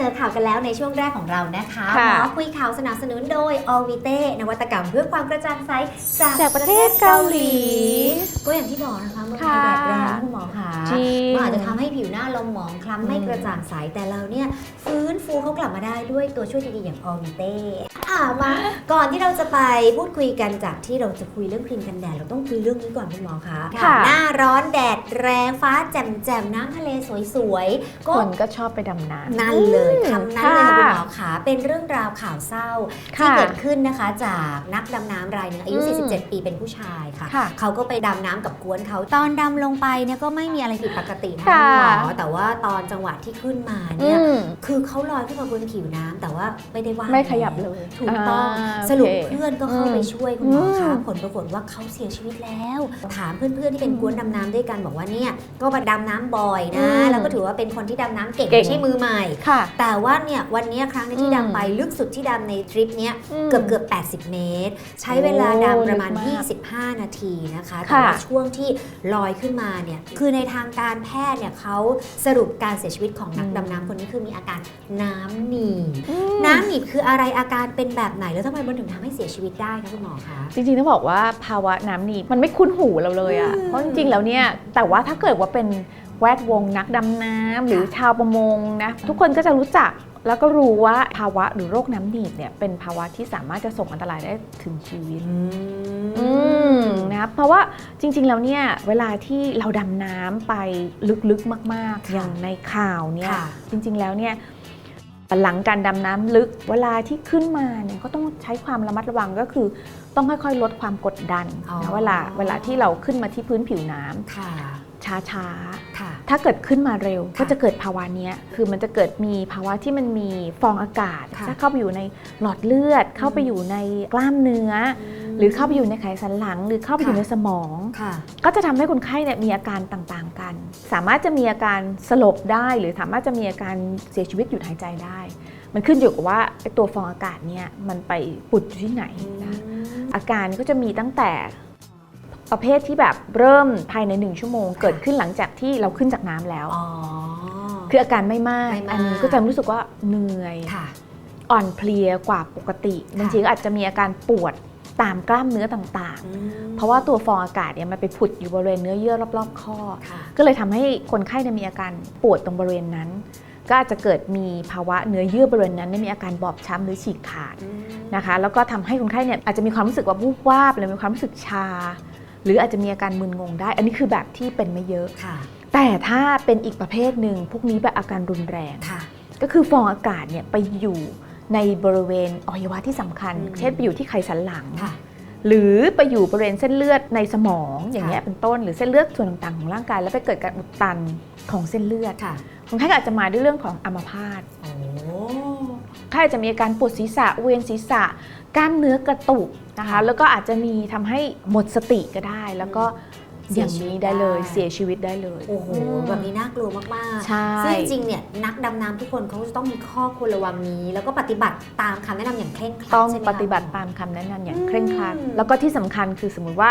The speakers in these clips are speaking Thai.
นำเสนอข่าวกันแล้วในช่วงแรกของเรานะคะหค่ะมอคุยข่าวสนับสนุนโดย o v i t e นวัตกรรมเพื่อความกระจ่างใสจากจากประเทศเกาหลี ก็อย่างที่บอกนะคะเมื่อค่ะแดดแรงคุณหมอคะจริงมันอาจจะทำให้ผิวหน้าเราหมองคล้ำไม่อืมกระจ่างใสแต่เราเนี่ยฟื้นฟูเขากลับมาได้ด้วยตัวช่วยดีๆอย่าง o v i t e อ่ามาก่อนที่เราจะไปพูดคุยกันจากที่เราจะคุยเรื่องครีมกันแดดเราต้องคุยเรื่องนี้ก่อนคุณหมอคะค่ะหน้าร้อนแดดแรงฟ้าแจ่มๆน้ำทะเลสวยๆก็คนก็ชอบไปดำน้ำนั่นเลยคำนั้นเลยค่ะคุณหมอค่ะขาเป็นเรื่องราวข่าวเศร้าที่ค่ะเกิดขึ้นนะคะ จากนักดำน้ำรายหนึ่งอายุ อืม47 ปีเป็นผู้ชายค่ะ ค่ะเขาก็ไปดำน้ำกับกวนเขาตอนดำลงไปเนี่ยก็ไม่มีอะไรผิดปกตินะค่ะคุณหมอแต่ว่าตอนจังหวะที่ขึ้นมาเนี่ยอืม คือเขาลอยขึ้นมาบนผิวน้ำแต่ว่าไม่ได้ว่ายไม่ขยับเลยถูกต้องาสรุปโอคเพื่อนก็เข้าไปช่วยคุณหมอคะอืมผลปรากฏว่าเขาเสียชีวิตแล้ว ถามเพื่อนๆที่เป็นกวนดำน้ำด้วยกันบอกว่าเนี่ยก็มาดำน้ำบ่อยนะ อืมแล้วก็ถือว่าเป็นคนที่ดำน้ำเก่งเก่ง ไม่ใช่มือใหม่ ค่ะแต่ว่าเนี่ยวันเนี้ยครั้งนี้ที่อืมดำไปลึกสุดที่ดำในทริปเนี้ยอืมเกือบเกือบ 80 เมตร ใช้เวลาดำประมาณลึกมาก25 นาทีนะคะแต่ค่ะว่าช่วงที่ลอยขึ้นมาเนี่ยคือในทางการแพทย์เนี่ยเขาสรุปการเสียชีวิตของนักดำน้ำคนนี้คือมีอาการน้ำหนีบอืมน้ำหนีบคืออะไรอาการเป็นแบบไหนแล้วทำไมมันถึงทำให้เสียชีวิตได้คะคุณหมอคะจริงๆต้องบอกว่าภาวะน้ำหนีบมันไม่คุ้นหูเราเลยอะอืมเพราะจริงๆแล้วเนี่ยแต่ว่าถ้าเกิดว่าเป็น แวดวงนักดำน้ำหรือชาวประมงนะทุกคนก็จะรู้จักแล้วก็รู้ว่าภาวะหรือโรคน้ำหนีบเนี่ยเป็นภาวะที่สามารถจะส่งอันตรายได้ถึงชีวิตอืมนะครับเพราะว่าจริง ๆ แล้วเนี่ยเวลาที่เราดำน้ำไปลึกๆมากๆค่ะอย่างในข่าวเนี่ยค่ะจริง ๆ แล้วเนี่ยหลังการดำน้ำลึกเวลาที่ขึ้นมาเนี่ยก็ต้องใช้ความระมัดระวังก็คือ ต้องค่อยๆ ลดความกดดันอ๋อนะเวลาเวลาที่เราขึ้นมาที่พื้นผิวน้ำค่ะ ช้าค่ะๆถ้าเกิดขึ้นมาเร็วค่ะก็จะเกิดภาวะเนี้ยคือมันจะเกิดมีภาวะที่มันมีฟองอากาศค่ะถ้าเข้าไปอยู่ในหลอดเลือด เข้าไปอยู่ในกล้ามเนื้อ หรือเข้าไปอยู่ในไขสันหลัง หรือเข้าไปอยู่ค่ะในสมองค่ะก็จะทำให้คนไข้เนี่ยมีอาการต่างๆกัน สามารถจะมีอาการสลบได้ หรือสามารถจะมีอาการเสียชีวิตหยุดหายใจได้ มันขึ้นอยู่กับว่าไอ้ตัวฟองอากาศเนี่ยมันไปปุดอยู่ที่ไหนนะอาการก็จะมีตั้งแต่ ประเภทที่แบบเริ่มภายในหนึ่งชั่วโมง เกิดขึ้นหลังจากที่เราขึ้นจากน้ำแล้ว อ๋อ คืออาการไม่มาก ไม่มาก อันนี้ก็จะรู้สึกว่าเหนื่อย ค่ะ อ่อนเพลียกว่าปกติค่ะบางทีก็อาจจะมีอาการปวดตามกล้ามเนื้อต่างๆ เพราะว่าตัวฟองอากาศเนี่ยมันไปผุดอยู่บริเวณเนื้อเยื่อรอบๆข้อ ค่ะก็เลยทำให้คนไข้เนี่ยมีอาการปวดตรงบริเวณนั้น ก็อาจจะเกิดมีภาวะเนื้อเยื่อบริเวณนั้นเนี่ยมีอาการบอบช้ำหรือฉีกขาดนะคะ แล้วก็ทำให้คนไข้เนี่ยอาจจะมีความรู้สึกว่าวูบวาบหรือมีความรู้สึกชา หรืออาจจะมีอาการมึนงงได้ อันนี้คือแบบที่เป็นไม่เยอะ ค่ะ แต่ถ้าเป็นอีกประเภทหนึ่งพวกนี้แบบอาการรุนแรง ค่ะ ก็คือฟองอากาศเนี่ยไปอยู่ในบริเวณอวัยวะที่สำคัญ อืม เช่นไปอยู่ที่ไขสันหลัง ค่ะ หรือไปอยู่บริเวณเส้นเลือดในสมองอย่างเงี้ยค่ะเป็นต้น หรือเส้นเลือดส่วนต่างๆ ของร่างกาย แล้วไปเกิดการอุดตันของเส้นเลือดค่ะคนไข้ก็อาจจะมาด้วยเรื่องของอัมพาต โอ้ ไข้อาจจะมีอาการปวดศีรษะเวียนศีรษะ กล้ามเนื้อกระตุกนะคะ แล้วก็อาจจะมีทำให้หมดสติก็ได้ แล้วก็อย่างนี้ได้เลยเสียชีวิตได้เลยโอ้โหมแบบนี้น่ากลัวมากๆใช่ซึ่งจริงๆเนี่ยนักดำน้ำทุกคนเขาจะต้องมีข้อควรระวังนี้ แล้วก็ปฏิบัติตามคำแนะนำอย่างเคร่งครัดต้องใช่ไหมคะปฏิบัติตามคำแนะนำอย่างอืมเคร่งครัดแล้วก็ที่สำคัญคือสมมุติว่า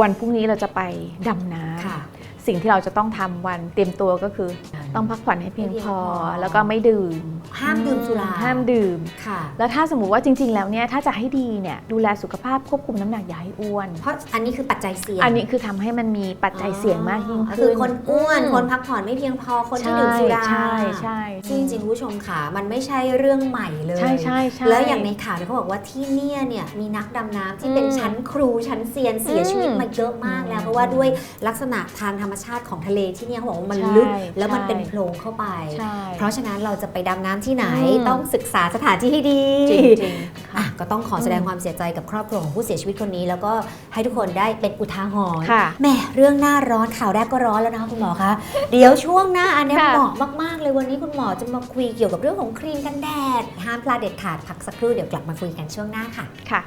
วันพรุ่งนี้เราจะไปดำน้ำค่ะ สิ่งที่เราจะต้องทำวันเตรียมตัวก็คือต้องพักผ่อนให้เพียงให้เพียงพอพอ แล้วก็ไม่ดื่มห้ามดื่มสุรา ห้ามดื่ม ค่ะ แล้วถ้าสมมติว่าจริง ๆ แล้วเนี่ยถ้าจะให้ดีเนี่ยดูแลสุขภาพควบคุมน้ำหนักอย่าให้อ้วน เพราะอันนี้คือปัจจัยเสี่ยงอันนี้คือทำให้มันมีปัจจัยเสี่ยงมากยิ่งคืขึ้อนคนอ้วนมคนพักผ่อนไม่เพียงพอ คนที่ใช่ดื่มสุราใช่ใช่ซึ่งจริงๆคุณผู้ชมค่ะ มันไม่ใช่เรื่องใหม่เลย ใช่ใช่ใช่ แล้วอย่างในข่าวเนี่ยเขาบอกว่าที่เนี่ยเนี่ยมีนักดำน้ำที่เป็นอืมชั้นครูชั้นเซียนเสียชีวิตอืม มาเยอะมากแล้วอืมเพราะว่าด้วยลักษณะทางธรรมชาติของทะเลที่เนี่ยเขาบอกว่ามันใช่ลึก แล้วมันใช่เป็นโพรงเข้าไปใช่เพราะฉะนั้นเราจะไปดำน้ำที่ไหนอืมต้องศึกษาสถานที่ให้ดีจริงๆอะค่ะก็ต้องขอแสดงความเสียใจกับครอบครัวของผู้เสียชีวิตคนนี้ แล้วก็ให้ทุกคนได้เป็นอุทาหรณ์ค่ะแหม่เรื่องหน้าร้อนข่าวแรกก็ร้อนแล้วนะคะคุณหมอคะเดี๋ยวช่วงหน้าอันเนี้ยค่ะเหมาะมากๆ เลยวันนี้คุณหมอจะมาคุยเกี่ยวกับเรื่องของครีมกันแดดห้ามพลาดเด็ดขาดพักสักครู่เดี๋ยวกลับมาคุยกันช่วงหน้าค่ะค่ะ